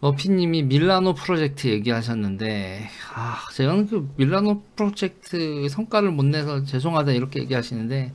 머피님이 밀라노 프로젝트 얘기하셨는데 아 제가 그 밀라노 프로젝트 성과를 못 내서 죄송하다 이렇게 얘기하시는데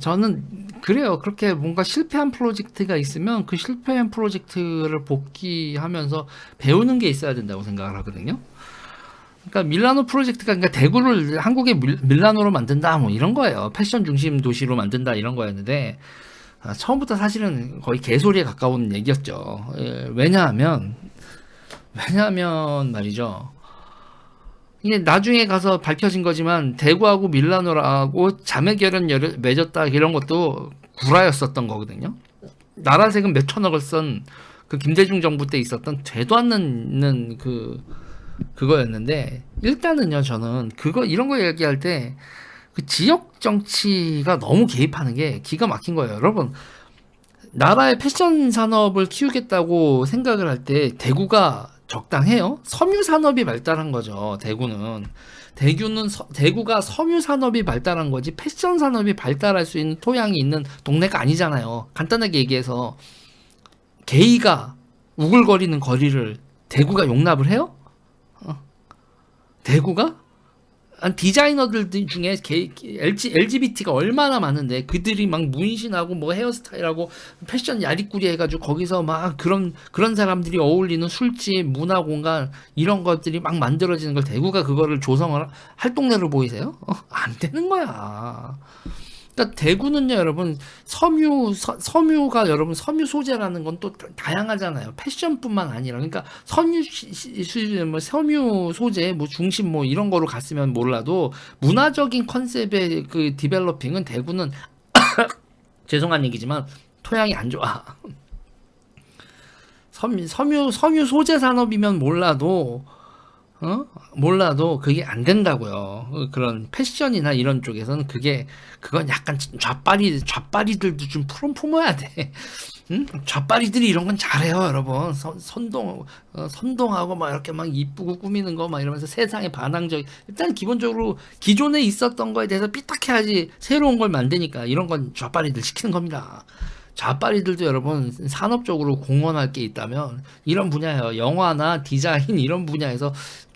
저는 그래요 그렇게 뭔가 실패한 프로젝트가 있으면 그 실패한 프로젝트를 복귀하면서 배우는 게 있어야 된다고 생각을 하거든요. 그러니까 밀라노 프로젝트가 그러니까 대구를 한국의 밀, 밀라노로 만든다 뭐 이런 거예요. 패션 중심 도시로 만든다 이런 거였는데 아, 처음부터 사실은 거의 개소리에 가까운 얘기였죠. 예, 왜냐하면 왜냐하면 말이죠. 이게 나중에 가서 밝혀진 거지만 대구하고 밀라노라고 자매 결연 열- 맺었다 이런 것도 구라였었던 거거든요. 나라 세금 몇 천억을 쓴 그 김대중 정부 때 있었던 되도 않는 그 그거였는데 일단은요 저는 그거 이런 거 얘기할 때 그 지역 정치가 너무 개입하는 게 기가 막힌 거예요. 여러분 나라의 패션 산업을 키우겠다고 생각을 할 때 대구가 적당해요? 섬유 산업이 발달한 거죠. 대구는 대구는 서- 대구가 섬유 산업이 발달한 거지 패션 산업이 발달할 수 있는 토양이 있는 동네가 아니잖아요. 간단하게 얘기해서 게이가 우글거리는 거리를 대구가 용납을 해요? 어. 대구가? 한 디자이너들 중에 LGBT가 얼마나 많은데 그들이 막 문신하고 뭐 헤어스타일하고 패션 야리꾸리 해가지고 거기서 막 그런 그런 사람들이 어울리는 술집 문화 공간 이런 것들이 막 만들어지는 걸 대구가 그거를 조성을 할 동네로 보이세요? 어, 안 되는 거야. 그러니까 대구는요, 여러분 섬유 서, 섬유가 여러분 섬유 소재라는 건 또 다양하잖아요. 패션뿐만 아니라 그러니까 섬유 뭐 섬유 소재 뭐 중심 뭐 이런 거로 갔으면 몰라도 문화적인 컨셉의 그 디벨로핑은 대구는 죄송한 얘기지만 토양이 안 좋아. 섬, 섬유 섬유 소재 산업이면 몰라도 어? 몰라도 그게 안 된다고요. 어, 그런 패션이나 이런 쪽에서는 그게 그건 약간 좌빨이 좌빨이들도 좀 풀어 품어야 돼. 응? 좌빨이들이 이런 건 잘해요, 여러분. 선, 선동 어, 선동하고 막 이렇게 막 이쁘고 꾸미는 거 막 이러면서 세상에 반항적. 일단 기본적으로 기존에 있었던 거에 대해서 삐딱해야지 새로운 걸 만드니까 이런 건 좌빨이들 시키는 겁니다. 좌빨이들도 여러분 산업적으로 공헌할 게 있다면 이런 분야예요. 영화나 디자인 이런 분야에서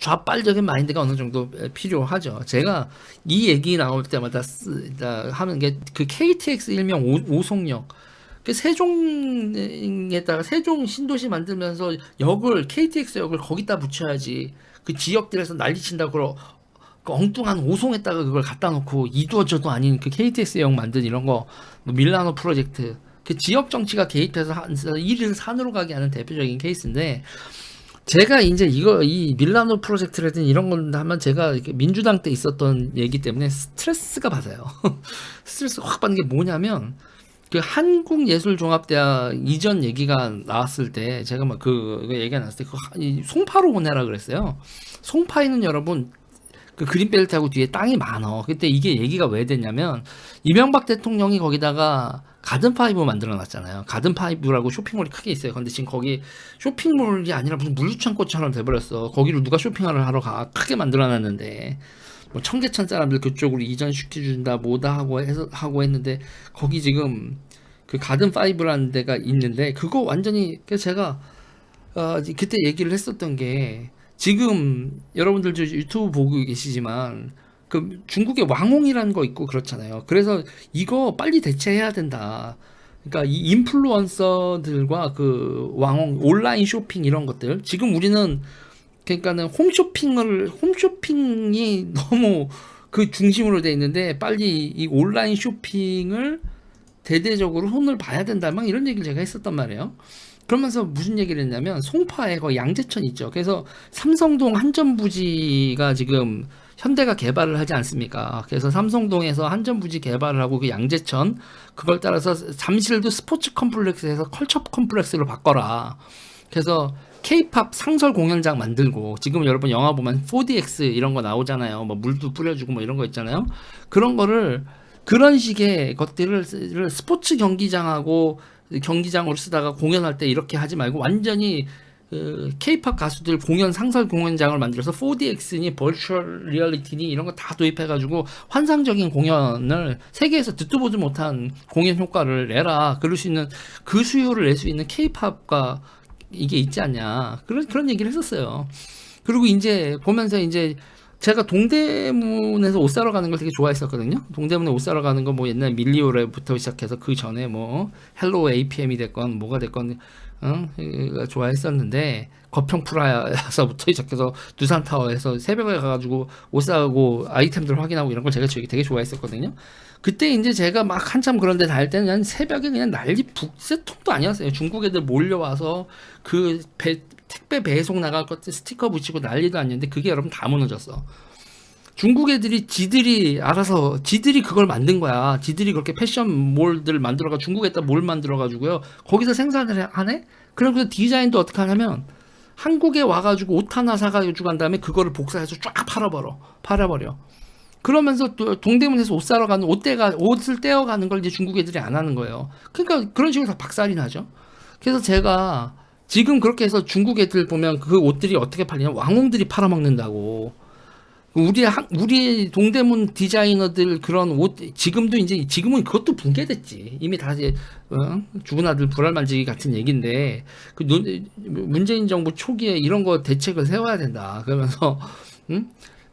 좌빨적인 마인드가 어느 정도 필요하죠. 제가 이 얘기 나올 때마다 쓰, 다 하는 게 그 KTX 일명 오, 오송역 그 세종에다가 세종 신도시 만들면서 역을 KTX 역을 거기다 붙여야지 그 지역들에서 난리친다 그러 그 엉뚱한 오송에다가 그걸 갖다 놓고 이도 저도 아닌 그 KTX 역 만든 이런 거 뭐 밀라노 프로젝트 그 지역 정치가 개입해서 한- 일을 산으로 가게 하는 대표적인 케이스인데 제가 이제 이거 이 밀라노 프로젝트라든 이런 건 하면 제가 민주당 때 있었던 얘기 때문에 스트레스가 받아요. 스트레스가 확 받는 게 뭐냐면 그 한국예술종합대학 이전 얘기가 나왔을 때 제가 막 그 얘기가 나왔을 때그 송파로 보내라 그랬어요. 송파에는 여러분 그 그린벨트하고 뒤에 땅이 많어. 그때 이게 얘기가 왜 됐냐면 이명박 대통령이 거기다가 가든파이브 만들어 놨잖아요. 가든파이브라고 쇼핑몰이 크게 있어요. 근데 지금 거기 쇼핑몰이 아니라 무슨 물류창고처럼 돼버렸어. 거기로 누가 쇼핑을 하러 가 크게 만들어 놨는데 뭐 청계천 사람들 그쪽으로 이전시켜준다 뭐다 하고 해서 하고 했는데 거기 지금 그 가든 파이브라는 데가 있는데 그거 완전히 그래서 제가 어, 그때 얘기를 했었던 게 지금 여러분들 저 유튜브 보고 계시지만 그 중국의 왕홍이라는 거 있고 그렇잖아요. 그래서 이거 빨리 대체해야 된다. 그러니까 이 인플루언서들과 그 왕홍 온라인 쇼핑 이런 것들 지금 우리는 그러니까는 홈쇼핑을 홈쇼핑이 너무 그 중심으로 돼 있는데 빨리 이 온라인 쇼핑을 대대적으로 손을 봐야 된다 막 이런 얘기를 제가 했었단 말이에요. 그러면서 무슨 얘기를 했냐면 송파에 거 양재천 있죠. 그래서 삼성동 한전 부지가 지금 현대가 개발을 하지 않습니까? 그래서 삼성동에서 한전부지 개발을 하고 그 양재천 그걸 따라서 잠실도 스포츠 컴플렉스에서 컬처 컴플렉스로 바꿔라. 그래서 K-팝 상설 공연장 만들고 지금 여러분 영화 보면 4DX 이런 거 나오잖아요. 뭐 물도 뿌려주고 뭐 이런 거 있잖아요. 그런 거를 그런 식의 것들을 쓰- 스포츠 경기장하고 경기장으로 쓰다가 공연할 때 이렇게 하지 말고 완전히 그 K-팝 가수들 공연 상설 공연장을 만들어서 4DX니 버추얼 리얼리티니 이런 거 다 도입해가지고 환상적인 공연을 세계에서 듣도 보지 못한 공연 효과를 내라 그럴 수 있는 그 수요를 낼 수 있는 K-팝과 이게 있지 않냐 그런 그런 얘기를 했었어요. 그리고 이제 보면서 이제 제가 동대문에서 옷 사러 가는 걸 되게 좋아했었거든요. 동대문에 옷 사러 가는 거 뭐 옛날 밀리오레부터 시작해서 그 전에 뭐 헬로 APM이 됐건 뭐가 됐건 응? 좋아했었는데 거평프라에서부터 시작해서 두산타워에서 새벽에 가가지고 옷 사고 아이템들 확인하고 이런 걸 제가 되게 좋아했었거든요. 그때 이제 제가 막 한참 그런데 다닐 때는 그냥 새벽에 그냥 난리 북새통도 아니었어요. 중국 애들 몰려와서 그 배, 택배 배송 나갈 것 스티커 붙이고 난리도 아니었는데 그게 여러분 다 무너졌어. 중국 애들이 지들이 알아서 지들이 그걸 만든 거야. 지들이 그렇게 패션 몰들 만들어가 중국에다 몰 만들어가지고요. 거기서 생산을 하네. 그래서 디자인도 어떻게 하냐면 한국에 와가지고 옷 하나 사가지고 간 다음에 그거를 복사해서 쫙 팔아버려. 팔아버려. 그러면서 또 동대문에서 옷 사러 가는 옷대가 옷을 떼어가는 걸 이제 중국 애들이 안 하는 거예요. 그러니까 그런 식으로 다 박살이 나죠. 그래서 제가 지금 그렇게 해서 중국 애들 보면 그 옷들이 어떻게 팔리냐 왕홍들이 팔아먹는다고. 우리 한, 우리 동대문 디자이너들 그런 옷 지금도 이제 지금은 그것도 붕괴됐지 이미 다 이제 어? 죽은 아들 불알 만지기 같은 얘기인데 그 눈- 문재인 정부 초기에 이런 거 대책을 세워야 된다 그러면서 음?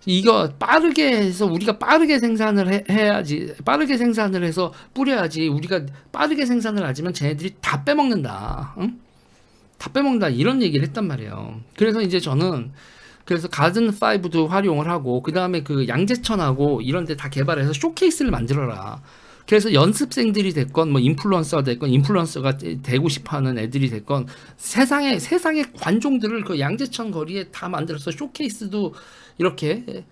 이거 빠르게 해서 우리가 빠르게 생산을 해, 해야지 빠르게 생산을 해서 뿌려야지 우리가 빠르게 생산을 하지만 쟤네들이 다 빼먹는다 응? 다 빼먹는다 이런 얘기를 했단 말이에요 그래서 이제 저는 그래서 가든 5도 활용을 하고 그 다음에 그 양재천하고 이런 데 다 개발해서 쇼케이스를 만들어라. 그래서 연습생들이 됐건 뭐 인플루언서가 됐건 인플루언서가 되고 싶어하는 애들이 됐건 세상에 세상의 관종들을 그 양재천 거리에 다 만들어서 쇼케이스도 이렇게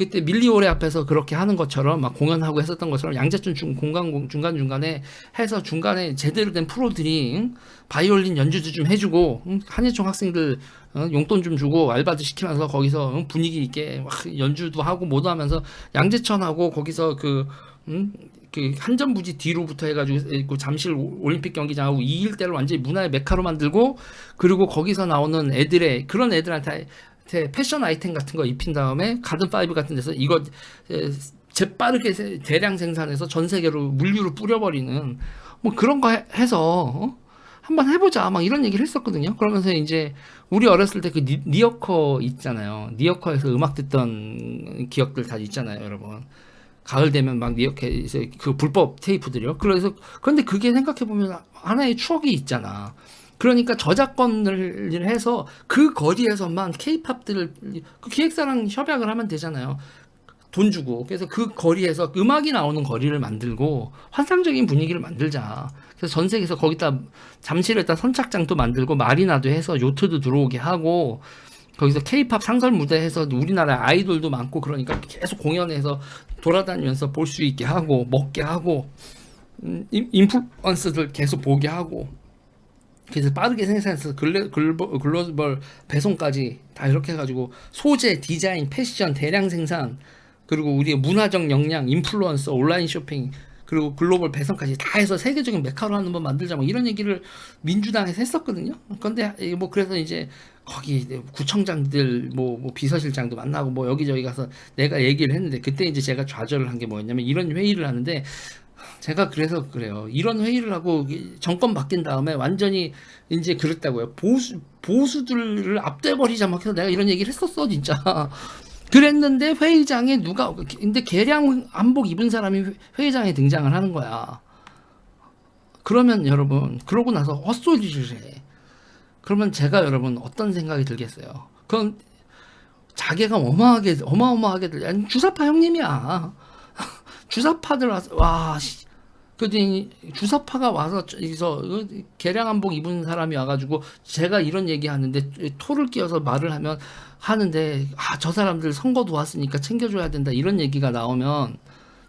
그때 밀리오레 앞에서 그렇게 하는 것처럼 막 공연하고 했었던 것처럼 양재천 중 공간 중간 중간에 해서 중간에 제대로 된 프로들이 응? 바이올린 연주도 좀 해주고 응? 한예총 학생들 어, 용돈 좀 주고 알바도 시키면서 거기서 응? 분위기 있게 막 연주도 하고 뭐도 하면서 양재천하고 거기서 그 음, 그 한전부지 뒤로부터 해가지고 그 잠실 올림픽 경기장하고 이 일대를 완전히 문화의 메카로 만들고 그리고 거기서 나오는 애들의 그런 애들한테 테- 패션 아이템 같은 거 입힌 다음에 가든 파이브 같은 데서 이거 에, 재빠르게 세- 대량 생산해서 전 세계로 물류를 뿌려버리는 뭐 그런 거 해- 해서 어? 한번 해보자 막 이런 얘기를 했었거든요. 그러면서 이제 우리 어렸을 때 그 니어커 있잖아요. 니어커에서 음악 듣던 기억들 다 있잖아요, 여러분. 가을 되면 막 니어커에서 그 불법 테이프들이요. 그래서 그런데 그게 생각해 보면 하나의 추억이 있잖아. 그러니까 저작권을 해서 그 거리에서만 케이팝들을 그 기획사랑 협약을 하면 되잖아요. 돈 주고 그래서 그 거리에서 음악이 나오는 거리를 만들고 환상적인 분위기를 만들자. 그래서 전 세계에서 거기다 잠실에다 선착장도 만들고 마리나도 해서 요트도 들어오게 하고 거기서 케이팝 상설 무대 해서 우리나라 아이돌도 많고 그러니까 계속 공연해서 돌아다니면서 볼 수 있게 하고 먹게 하고 음, 인- 인플루언서들 계속 보게 하고 그래서 빠르게 생산해서 글로, 글로벌 배송까지 다 이렇게 해가지고 소재, 디자인, 패션, 대량 생산 그리고 우리의 문화적 역량, 인플루언서, 온라인 쇼핑 그리고 글로벌 배송까지 다 해서 세계적인 메카로 하는 번 만들자 뭐 이런 얘기를 민주당에서 했었거든요. 그런데 뭐 그래서 이제 거기 구청장들 뭐, 뭐 비서실장도 만나고 뭐 여기저기 가서 내가 얘기를 했는데 그때 이제 제가 좌절을 한 게 뭐였냐면 이런 회의를 하는데 제가 그래서 그래요. 이런 회의를 하고 이 정권 바뀐 다음에 완전히 이제 그랬다고요. 보수 보수들을 앞대버리자 막 해서 내가 이런 얘기를 했었어 진짜. 그랬는데 회의장에 누가 근데 개량 한복 입은 사람이 회의장에 등장을 하는 거야. 그러면 여러분 그러고 나서 헛소리를 해. 그러면 제가 여러분 어떤 생각이 들겠어요? 그건 자기가 어마하게 어마어마하게 들. 주사파 형님이야. 주사파들 와서 와 씨. 그랬더니 주사파가 와서 여기서 개량 한복 입은 사람이 와가지고 제가 이런 얘기 하는데 토를 끼워서 말을 하면 하는데 아 저 사람들 선거도 왔으니까 챙겨줘야 된다 이런 얘기가 나오면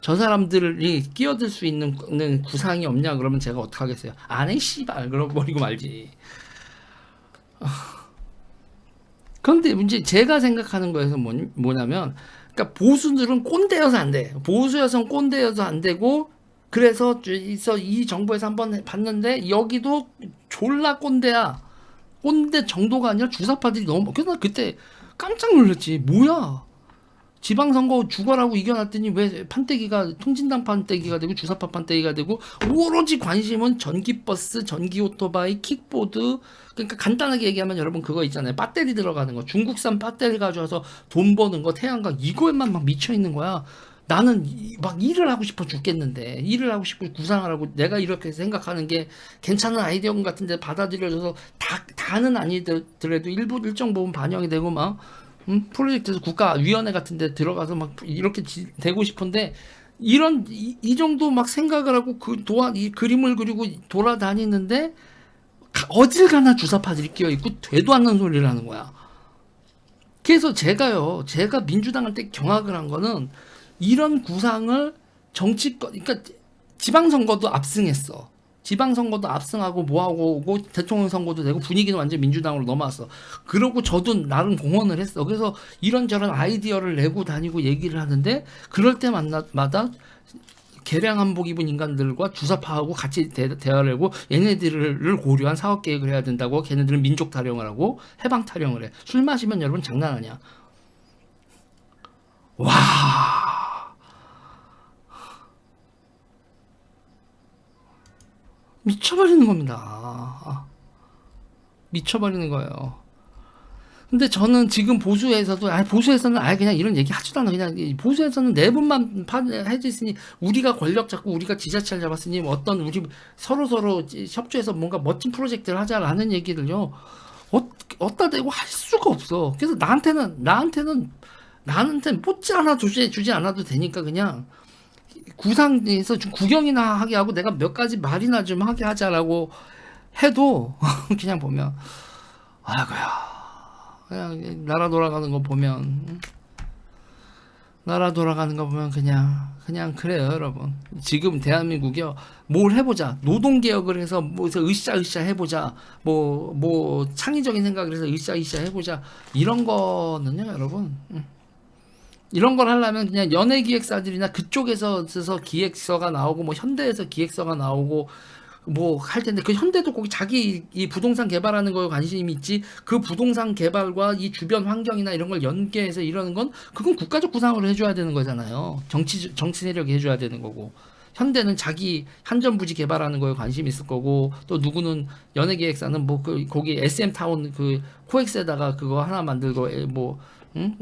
저 사람들이 끼어들 수 있는 는 구상이 없냐 그러면 제가 어떡하겠어요? 안해 씨발. 그러 버리고 말지. 그런데 문제 제가 생각하는 거에서 뭐, 뭐냐면 그러니까 보수들은 꼰대여서 안 돼. 보수여서 꼰대여서 안 되고 그래서 이 정부에서 한번 봤는데 여기도 졸라 꼰대야. 꼰대 정도가 아니라 주사파들이 너무 그래서 나 그때 깜짝 놀랐지. 뭐야? 지방선거 죽어라고 이겨놨더니 왜 판때기가 통진당 판때기가 되고 주사파 판때기가 되고 오로지 관심은 전기버스, 전기오토바이, 킥보드. 그러니까 간단하게 얘기하면 여러분 그거 있잖아요. 배터리 들어가는 거. 중국산 배터리 가져와서 돈 버는 거 태양광. 이거에만 막 미쳐 있는 거야. 나는 이- 막 일을 하고 싶어 죽겠는데. 일을 하고 싶고 구상을 하고 내가 이렇게 생각하는 게 괜찮은 아이디어 같은데 받아들여져서 다 다는 아니더라도 일부 일정 부분 반영이 되고 막 음? 프로젝트에서 국가위원회 같은 데 들어가서 막 이렇게 지- 되고 싶은데 이런 이, 이 정도 막 생각을 하고 그 도안 이 그림을 그리고 돌아다니는데 가- 어딜 가나 주사파들이 끼어 있고 되도 않는 소리를 하는 거야. 그래서 제가요, 제가 민주당한테 경악을 한 거는 이런 구상을 정치권, 그러니까 지방선거도 압승했어. 지방선거도 압승하고 뭐하고 오고 대통령 선거도 되고 분위기는 완전 민주당으로 넘어왔어. 그러고 저도 나름 공헌을 했어. 그래서 이런저런 아이디어를 내고 다니고 얘기를 하는데 그럴 때마다 개량 한복 입은 인간들과 주사파하고 같이 대, 대화를 하고 얘네들을 고려한 사업 계획을 해야 된다고 걔네들은 민족 타령을 하고 해방 타령을 해. 술 마시면 여러분 장난 아니야. 와. 미쳐버리는 겁니다. 아, 미쳐버리는 거예요. 근데 저는 지금 보수에서도 아 보수에서는 아예 그냥 이런 얘기 하지도 않아 그냥 이 보수에서는 내분만 파- 해줬으니 우리가 권력 잡고 우리가 지자체를 잡았으니 뭐 어떤 우리 서로 서로 협조해서 뭔가 멋진 프로젝트를 하자라는 얘기를요 어, 어디다 대고 할 수가 없어. 그래서 나한테는 나한테는 나한테 뽑지 않아 주지 주지 않아도 되니까 그냥 구상에서 좀 구경이나 하게 하고 내가 몇 가지 말이나 좀 하게 하자라고 해도 그냥 보면 아이고야. 그냥 나라 돌아가는 거 보면 음? 나라 돌아가는 거 보면 그냥 그냥 그래요 여러분. 지금 대한민국이요. 뭘 해보자. 노동 개혁을 해서 뭐 으쌰으쌰 해보자. 뭐뭐 창의적인 생각을 해서 으쌰으쌰 해보자. 이런 거는요 여러분. 음. 이런 걸 하려면 그냥 연예 기획사들이나 그쪽에서 서 기획서가 나오고 뭐 현대에서 기획서가 나오고 뭐 할 텐데 그 현대도 거기 자기 이 부동산 개발하는 거에 관심이 있지 그 부동산 개발과 이 주변 환경이나 이런 걸 연계해서 이러는 건 그건 국가적 구상으로 해줘야 되는 거잖아요 정치 정치 세력이 해줘야 되는 거고 현대는 자기 한전 부지 개발하는 거에 관심 있을 거고 또 누구는 연예 기획사는 뭐 그 거기 SM 타운 그 코엑스에다가 그거 하나 만들고 에, 뭐 응?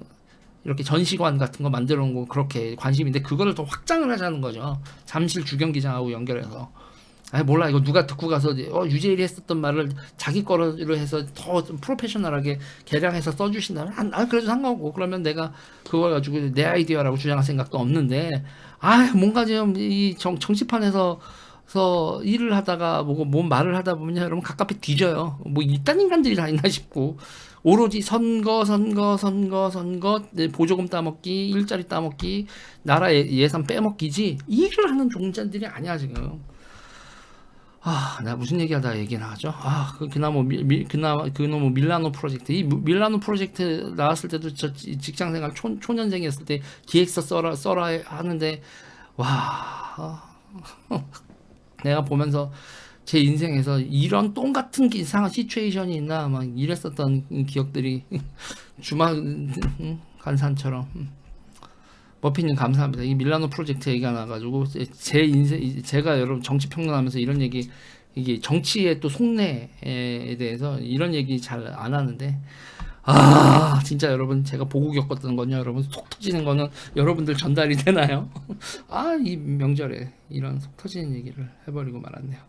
이렇게 전시관 같은 거 만들어 놓은 거 그렇게 관심인데 그거를 더 확장을 하자는 거죠. 잠실 주경기장하고 연결해서. 아 몰라 이거 누가 듣고 가서 어, 유재일이 했었던 말을 자기 거로 해서 더좀 프로페셔널하게 개량해서 써주신다면 안, 아 그래도 상관없고 그러면 내가 그걸 가지고 내 아이디어라고 주장할 생각도 없는데 아 뭔가 좀 이 정치판에서 서 일을 하다가 뭐고 뭔 말을 하다 보면 여러분 가깝게 뒤져요. 뭐 이딴 인간들이 다 있나 싶고 오로지 선거 선거 선거 선거 네, 보조금 따먹기 일자리 따먹기 나라 예- 예산 빼먹기지 일을 하는 종자들이 아니야 지금. 아, 내가 무슨 얘기하다 얘기나 하죠? 아, 그 그나마 밀, 밀, 그나마 그놈의 밀라노 프로젝트. 이 무- 밀라노 프로젝트 나왔을 때도 저 지- 직장 생활 초, 초년생이었을 때 기획서 써라 써라 하는데 와. 아, 내가 보면서 제 인생에서 이런 똥 같은 이상한 시츄에이션이 있나 막 이랬었던 기억들이 음, 간산처럼 음. 머피님 감사합니다. 이 밀라노 프로젝트 얘기가 나가지고 제- 제 인생 제가 여러분 정치 평론하면서 이런 얘기 이게 정치의 또 속내에 대해서 이런 얘기 잘 안 하는데 아 진짜 여러분 제가 보고 겪었던 건요 여러분 속 터지는 거는 여러분들 전달이 되나요? 아 이 명절에 이런 속 터지는 얘기를 해버리고 말았네요.